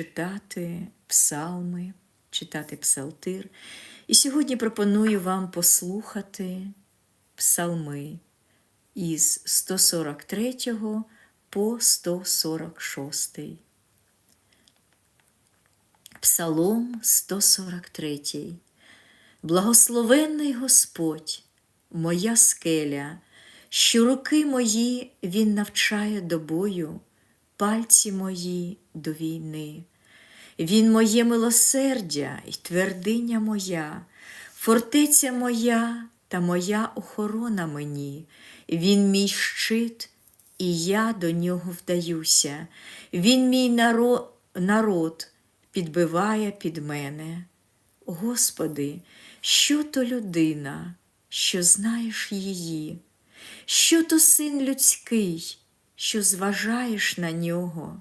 читати псалми, читати псалтир. І сьогодні пропоную вам послухати псалми із 143 по 146. Псалом 143. Благословенний Господь, моя скеля, що руки мої Він навчає до бою, пальці мої до війни. Він моє милосердя і твердиня моя, фортеця моя та моя охорона мені, Він мій щит, і я до нього вдаюся. Він мій народ, народ підбиває під мене. Господи, що то людина, що знаєш її, що то син людський, що зважаєш на нього.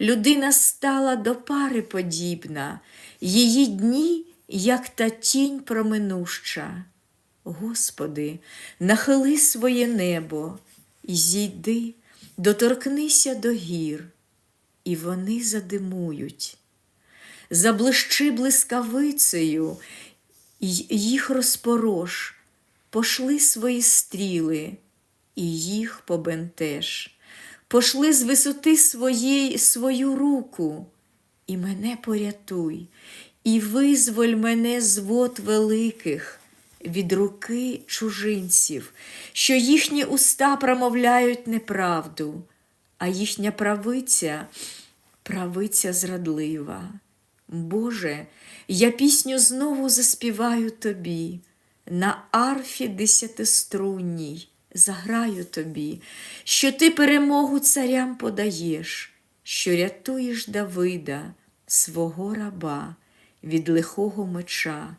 Людина стала до пари подібна, її дні, як та тінь проминуща. Господи, нахили своє небо і зійди, доторкнися до гір, і вони задимують. Заблищи блискавицею, їх розпорош, пошли свої стріли, і їх побентеж. Пошли з висоти своєї свою руку, і мене порятуй, і визволь мене з вод великих, від руки чужинців, що їхні уста промовляють неправду, а їхня правиця правиця зрадлива. Боже, я пісню знову заспіваю тобі, на арфі десятиструнній заграю тобі, що ти перемогу царям подаєш, що рятуєш Давида, свого раба, від лихого меча.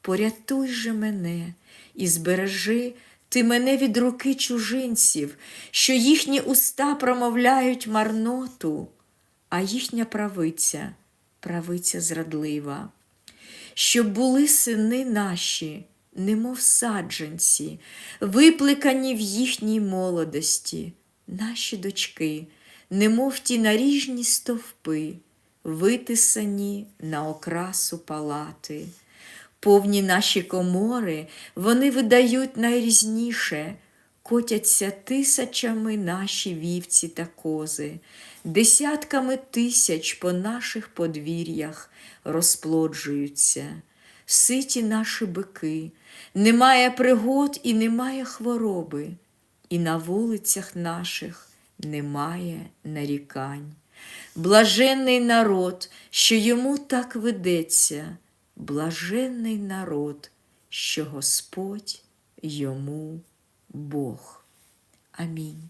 Порятуй же мене і збережи ти мене від руки чужинців, що їхні уста промовляють марноту, а їхня правиця правиця зрадлива, щоб були сини наші, немов саджанці, випликані в їхній молодості, наші дочки, немов ті наріжні стовпи, витисані на окрасу палати. Повні наші комори, вони видають найрізніше, котяться тисячами наші вівці та кози, десятками тисяч по наших подвір'ях розплоджуються, ситі наші бики, немає пригод і немає хвороби, і на вулицях наших немає нарікань. Блаженний народ, що йому так ведеться, блаженний народ, що Господь йому Бог. Амінь.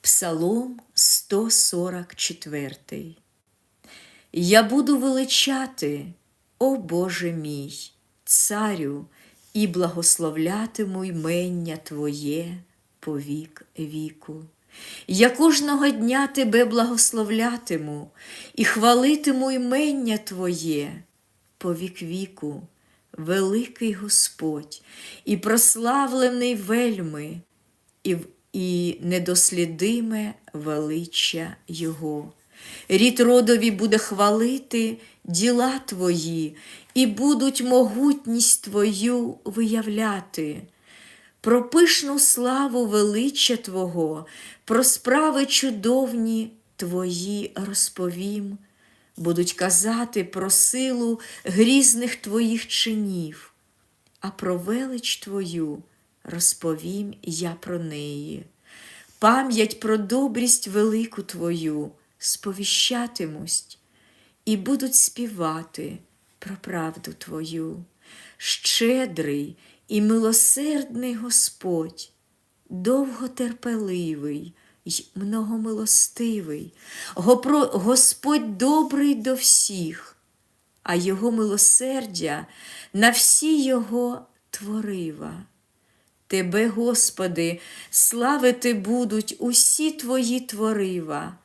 Псалом 144. Я буду величати, о Боже мій, царю, і благословлятиму ймення Твоє по вік віку. Я кожного дня Тебе благословлятиму і хвалитиму ймення Твоє по вік віку, великий Господь, і прославлений вельми, і, і недослідиме величчя Його. Рід родові буде хвалити діла Твої, і будуть могутність Твою виявляти. Про пишну славу величчя Твого, про справи чудовні Твої розповім, будуть казати про силу грізних Твоїх чинів, а про велич Твою розповім я про неї. Пам'ять про добрість велику Твою сповіщатимусь, і будуть співати про правду Твою, щедрий і милосердний Господь, довготерпеливий й многомилостивий, Господь добрий до всіх, а Його милосердя на всі Його творива. Тебе, Господи, славити будуть усі Твої творива,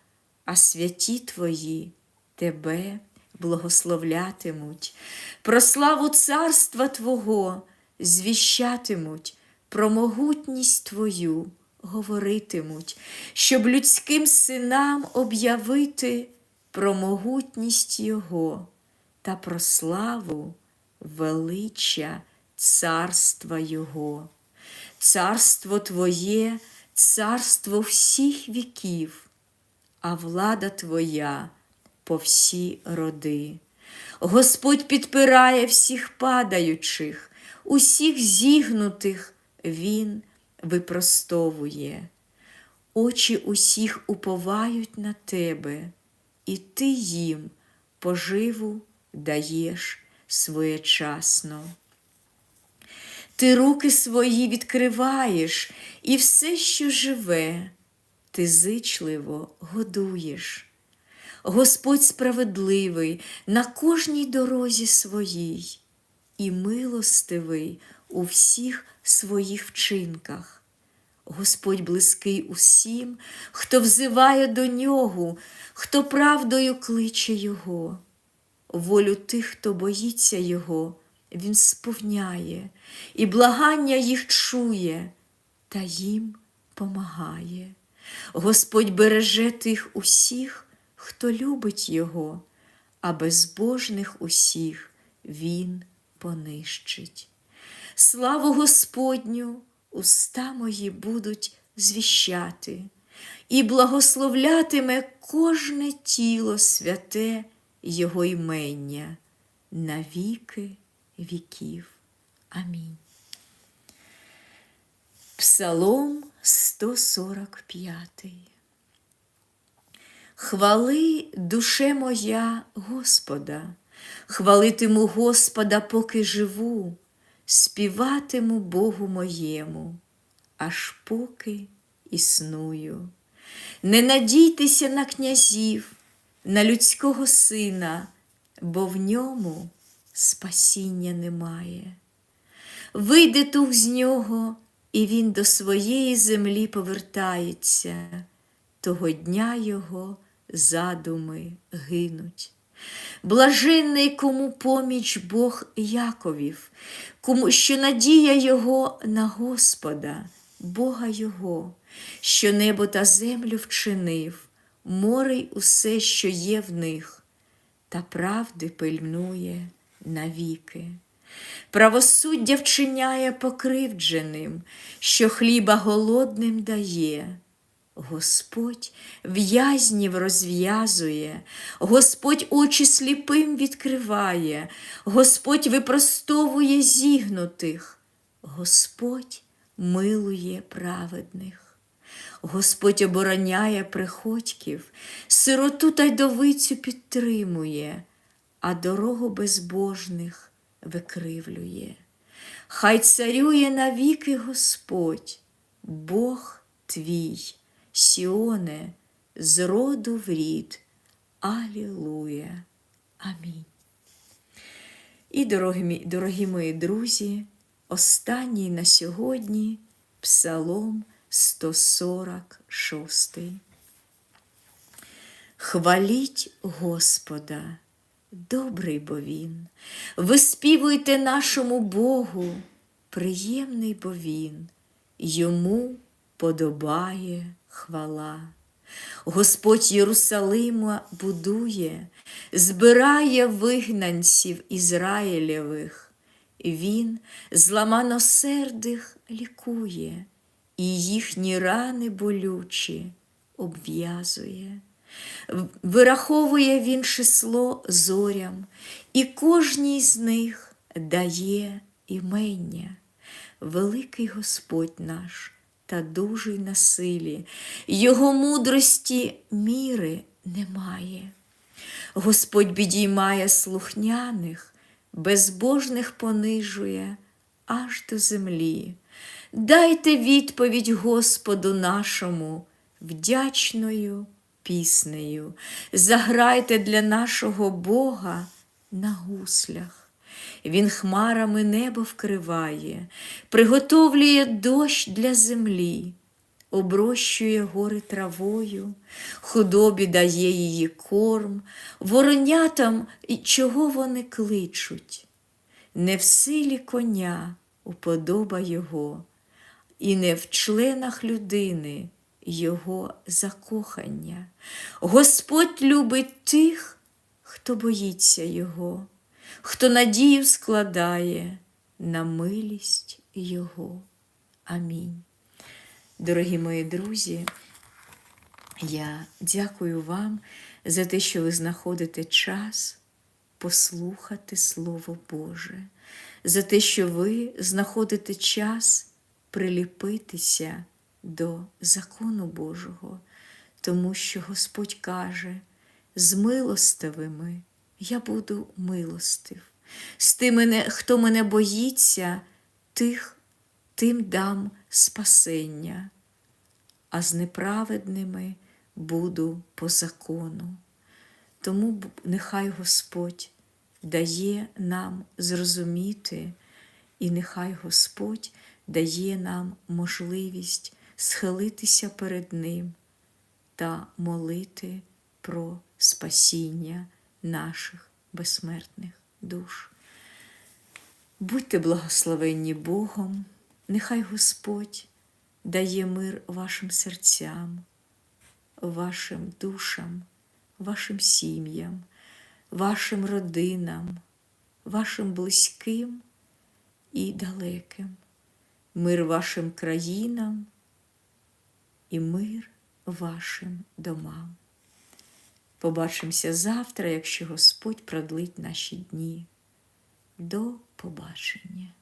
а святі Твої Тебе благословлятимуть, про славу царства Твого звіщатимуть, про могутність Твою говоритимуть, щоб людським синам об'явити про могутність Його та про славу велича царства Його. Царство Твоє, царство всіх віків, а влада Твоя по всі роди. Господь підпирає всіх падаючих, усіх зігнутих Він випростовує. Очі усіх уповають на тебе, і ти їм поживу даєш своєчасно. Ти руки свої відкриваєш, і все, що живе, ти зичливо годуєш. Господь справедливий на кожній дорозі своїй, і милостивий у всіх своїх вчинках. Господь близький усім, хто взиває до нього, хто правдою кличе Його. Волю тих, хто боїться Його, Він сповняє, і благання їх чує, та їм помагає. Господь береже тих усіх, хто любить Його, а безбожних усіх Він понищить. Славу Господню! Уста мої будуть звіщати, і благословлятиме кожне тіло святе Його імення на віки віків. Амінь. Псалом 145. Хвали, душе моя Господа, хвалитиму Господа, поки живу співатиму Богу моєму, аж поки існую. Не надійтеся на князів, на людського сина, бо в ньому спасіння немає. Вийде дух з нього, і він до своєї землі повертається, того дня його задуми гинуть. Блаженний, кому поміч Бог Яковів, кому що надія Його на Господа, Бога Його, що небо та землю вчинив, море й усе, що є в них, та правди пильнує навіки. Правосуддя вчиняє покривдженим, що хліба голодним дає. Господь в'язнів розв'язує, Господь очі сліпим відкриває, Господь випростовує зігнутих, Господь милує праведних, Господь обороняє приходьків, сироту та й довицю підтримує, а дорогу безбожних викривлює. Хай царює навіки Господь, Бог твій. Сіоне, з роду в рід. Алілуя. Амінь. І, дорогі, дорогі мої друзі, останній на сьогодні Псалом 146. Хваліть Господа, добрий бо Він, виспівуйте нашому Богу, приємний бо Він, йому подобає хвала. Господь Єрусалима будує, збирає вигнанців Ізраїлєвих, Він зламаносердих лікує, і їхні рани болючі обв'язує. Вираховує він число зорям, і кожній з них дає імення. Великий Господь наш та дужий на силі, Його мудрості міри немає. Господь підіймає слухняних, безбожних понижує аж до землі. Дайте відповідь Господу нашому вдячною піснею, заграйте для нашого Бога на гуслях. Він хмарами небо вкриває, приготовлює дощ для землі, оброщує гори травою, худобі дає її корм, воронятам, і чого вони кличуть. Не в силі коня уподоба його, і не в членах людини Його закохання. Господь любить тих, хто боїться Його, хто надію складає на милість Його. Амінь. Дорогі мої друзі, я дякую вам за те, що ви знаходите час послухати Слово Боже, за те, що ви знаходите час приліпитися до закону Божого, тому що Господь каже, з милостивими я буду милостив, з тими, хто мене боїться, тих, тим дам спасення, а з неправедними буду по закону. Тому нехай Господь дає нам зрозуміти, і нехай Господь дає нам можливість схилитися перед Ним та молити про спасіння наших безсмертних душ. Будьте благословенні Богом, нехай Господь дає мир вашим серцям, вашим душам, вашим сім'ям, вашим родинам, вашим близьким і далеким, мир вашим країнам і мир вашим домам. Побачимося завтра, якщо Господь продлить наші дні. До побачення.